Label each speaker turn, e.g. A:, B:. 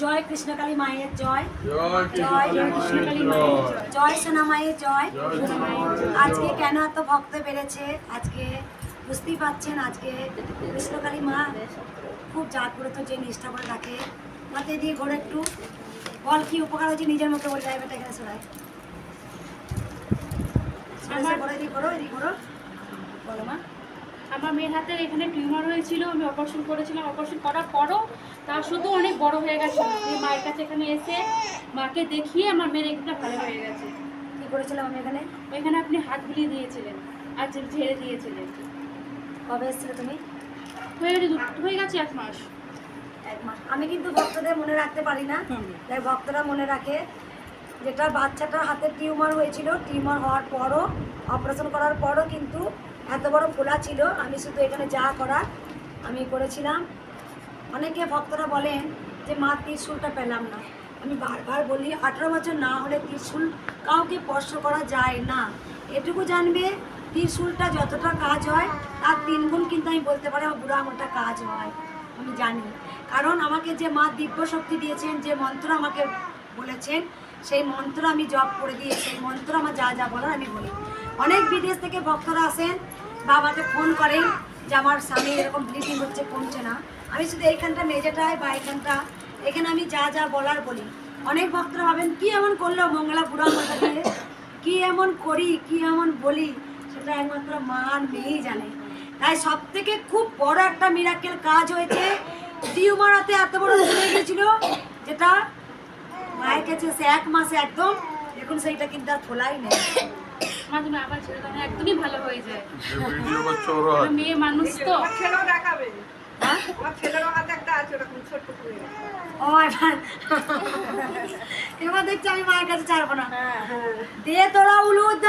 A: জয় কৃষ্ণকালী মায়ের জয়।
B: জয় কৃষ্ণকালী মায়ের জয়।
A: জয়। সোনা মায়ের জয়। আজকে কেন এত ভক্ত বেড়েছে? আজকে বুঝতেই পাচ্ছেন আজকে কৃষ্ণকালী মা খুব জাগ্রত যে নিষ্ঠা করে রাখে মাতে দিয়ে ঘোরে একটু। বল কি উপকার হয়েছে নিজের মতো বলে যাবে এখানে শোনায় ঘোরো এদিকে ঘোরো। বলো মা।
C: আমার মেয়ের হাতের এখানে টিউমার হয়েছিল আমি অপারেশন করেছিলাম অপারেশন করার পরও তার শুধু অনেক বড় হয়ে গেছে। মায়ের কাছে এখানে এসে মাকে দেখিয়ে আমার মেয়ের এখানে ভালো হয়ে গেছে।
A: কী করেছিলাম আমি এখানে?
C: ওইখানে আপনি হাত বুলিয়ে দিয়েছিলেন আর ঝেড়ে দিয়েছিলেন।
A: কবে এসেছিলে তুমি?
C: হয়ে গেছে হয়ে গেছে এক মাস।
A: এক মাস। আমি কিন্তু ভক্তদের মনে রাখতে পারি না। তাই ভক্তরা মনে রাখে যেটা বাচ্চাটার হাতে টিউমার হয়েছিল টিউমার হওয়ার পরও অপারেশন করার পরও কিন্তু এত বড় খোলা ছিল, আমি শুধু এখানে যা করার আমি করেছিলাম। অনেকে ভক্তরা বলেন যে, মা, ত্রিশুলটা পেলাম না। আমি বারবার বলি, আঠেরো বছর না হলে ত্রিশুল কাউকে স্পর্শ করা যায় না। এটুকু জানবে, ত্রিশুলটা যতটা কাজ হয়, তার তিন গুণ কিন্তু আমি বলতে পারি, আমার বুড়ো আঙুলটা কাজ হয়। আমি জানি। কারণ আমাকে যে মা দিব্য শক্তি দিয়েছেন, যে মন্ত্র আমাকে বলেছেন সেই মন্ত্র আমি জপ করে দিয়ে সেই মন্ত্র আমার যা যা বলার আমি বলি। অনেক বিদেশ থেকে ভক্তরা আসেন বা আমাকে ফোন করেন যে আমার স্বামী এরকম ব্লিডিং হচ্ছে, কমছে না। আমি শুধু এইখানটা মেঝেটায় বা এইখানটা, এখানে আমি যা যা বলার বলি। অনেক ভক্তরা ভাবেন, কি এমন করল মঙ্গলা বুড়া আমাকে দিয়ে কি এমন করি, কি এমন বলি? সেটা একমাত্র মা আর মেয়েই জানে। তাই সব থেকে খুব বড় একটা মিরাকেল কাজ হয়েছে, টিউমারাতে এত বড় হয়ে গেছিল, যেটা কাছে সে এক মাসে একদম এখন সেইটা কিন্তু আর খোলাই নেই।
C: আবার ছেড়ে দেওয়া একদমই ভালো হয়ে যায়। মেয়ে মানুষ তো।
D: ছেলেও দেখাবে।
A: হ্যাঁ? এবার দেখছি আমি মায়ের কাছে ছাড়বো না।
D: হ্যাঁ হ্যাঁ।
A: দে তোরা উলুধ্বনি